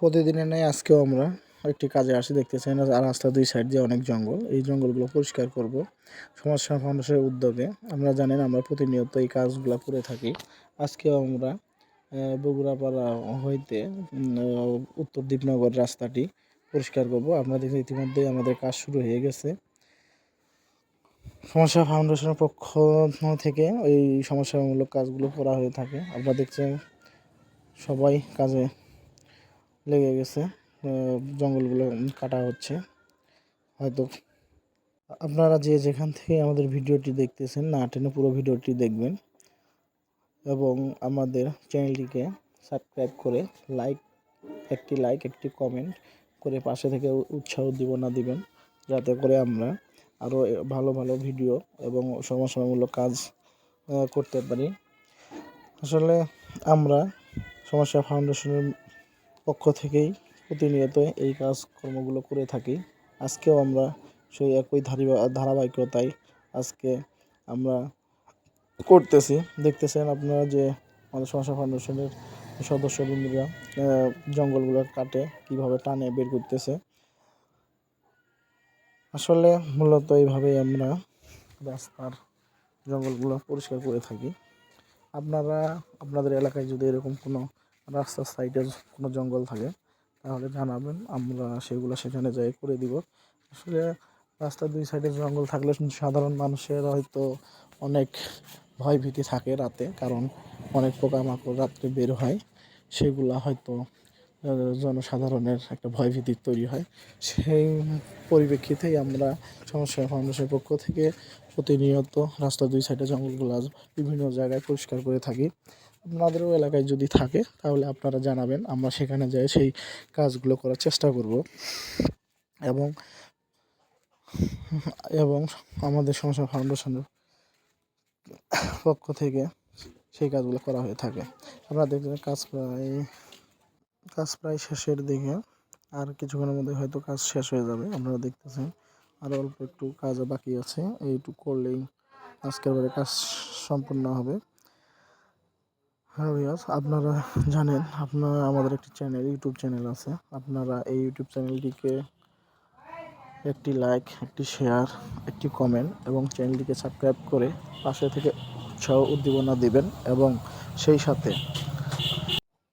প্রতিদিনের নেই আজকেও আমরা একটি কাজে আসি দেখতেছেন আর রাস্তার দুই সাইড দিয়ে অনেক জঙ্গল। এই জঙ্গলগুলো পরিষ্কার করব সমাজসেবা ফাউন্ডেশনের উদ্যোগে। আমরা জানেন আমরা প্রতিনিয়ত এই কাজগুলো করে থাকি। আজকেও আমরা বগুড়াপাড়া হইতে উত্তর দীপনগর রাস্তাটি পরিষ্কার করব। আমরা দেখি ইতিমধ্যেই আমাদের কাজ শুরু হয়ে গেছে। সমস্যা ফাউন্ডেশনের পক্ষ থেকে এই সমস্যামূলক কাজগুলো করা হয়ে থাকে। আপনারা দেখছেন সবাই কাজে লেগে গেছে জঙ্গলগুলো কাটা হচ্ছে। হয়তো আপনারা যে যেখান থেকে আমাদের ভিডিওটি দেখতেছেন, না টেনে পুরো ভিডিওটি দেখবেন। এবং আমাদের চ্যানেলটিকে সাবস্ক্রাইব করে লাইক, একটি লাইক, একটি কমেন্ট করে পাশে থেকে উৎসাহ দিব না দিবেন। যাতে করে আমরা আরও ভালো ভালো ভিডিও এবং সমস্যামূলক কাজ করতে পারি। আসলে আমরা সমস্যা ফাউন্ডেশনের পক্ষ থেকেই প্রতিনিয়ত এই কাজকর্মগুলো করে থাকি। আজকেও আমরা সেই একই ধারিবা- ধারাবাহিকতায় আজকে আমরা করতেছি। দেখতেছেন আপনারা যে আমাদের সমস্যা ফাউন্ডেশনের সদস্যবৃন্দরা জঙ্গলগুলো কাটে কীভাবে টানে বের করতেছে। আসলে মূলত এইভাবেই আমরা রাস্তার জঙ্গলগুলো পরিষ্কার করে থাকি। আপনারা, আপনাদের এলাকায় যদি এরকম কোনো রাস্তার সাইডের কোনো জঙ্গল থাকে, তাহলে জানাবেন। আমরা সেগুলো সেখানে যাই, করে দিব। আসলে রাস্তার দুই সাইডে জঙ্গল থাকলে সাধারণ মানুষের হয়তো অনেক ভয় ভীতি থাকে রাতে, কারণ অনেক পোকামাকড় রাত্রে বের হয়। সেগুলা হয়তো জনসাধারণের একটা ভয়ভীতি তৈরি হয়। সেই পরিপ্রেক্ষিতেই আমরা সমস্যা ফাউন্ডেশনের পক্ষ থেকে প্রতিনিয়ত রাস্তার দুই সাইডে জঙ্গলগুলো বিভিন্ন জায়গায় পরিষ্কার করে থাকি। আপনাদেরও এলাকায় যদি থাকে, তাহলে আপনারা জানাবেন। আমরা সেখানে যাই, সেই কাজগুলো করার চেষ্টা করব। এবং এবং আমাদের সমস্যা ফাউন্ডেশনের পক্ষ থেকে সেই কাজগুলো করা হয়ে থাকে। আপনারা দেখবেন কাজ প্রায় কাজ প্রায় শেষের দিকে। আর কিছুক্ষণের মধ্যে হয়তো কাজ শেষ হয়ে যাবে, আপনারা দেখতেছেন। আর অল্প একটু কাজ বাকি আছে। এইটুকু করলেই আজকের বারে কাজ সম্পূর্ণ হবে। হ্যাঁ ভিউয়ার্স, আপনারা জানেন, আপনারা আমাদের একটি চ্যানেল, ইউটিউব চ্যানেল আছে। আপনারা এই ইউটিউব চ্যানেলটিকে একটি লাইক, একটি শেয়ার, একটি কমেন্ট এবং চ্যানেলটিকে সাবস্ক্রাইব করে পাশে থেকে উৎসাহ উদ্দীপনা দিবেন এবং সেই সাথে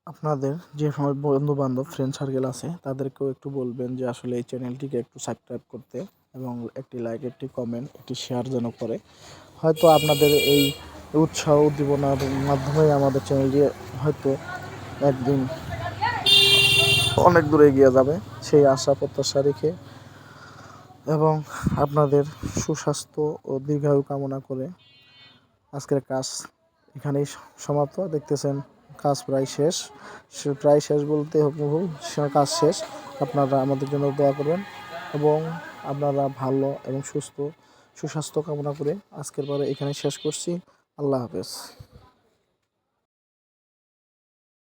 আপনাদের যে সময় বন্ধু বান্ধব ফ্রেন্ড সার্কেল আছে, তাদেরকেও একটু বলবেন যে আসলে এই চ্যানেলটিকে একটু সাবস্ক্রাইব করতে এবং একটি লাইক, একটি কমেন্ট, একটি শেয়ার যেন করে। হয়তো আপনাদের এই উৎসাহ উদ্দীপনার মাধ্যমে আমাদের চ্যানেলটি হয়তো একদিন অনেক দূরে এগিয়ে যাবে সেই আশা প্রত্যাশা রেখে এবং আপনাদের সুস্বাস্থ্য ও দীর্ঘায়ু কামনা করে আজকের কাজ এখানেই সমাপ্ত। দেখতেছেন, কাজ প্রায় শেষ। প্রায় শেষ বলতে সে- কাজ শেষ। আপনারা আমাদের জন্য দোয়া করবেন এবং আপনারা ভালো এবং সুস্থ, সুস্বাস্থ্য কামনা করে আজকের পরে এখানে শেষ করছি। আল্লাহ হাফেজ।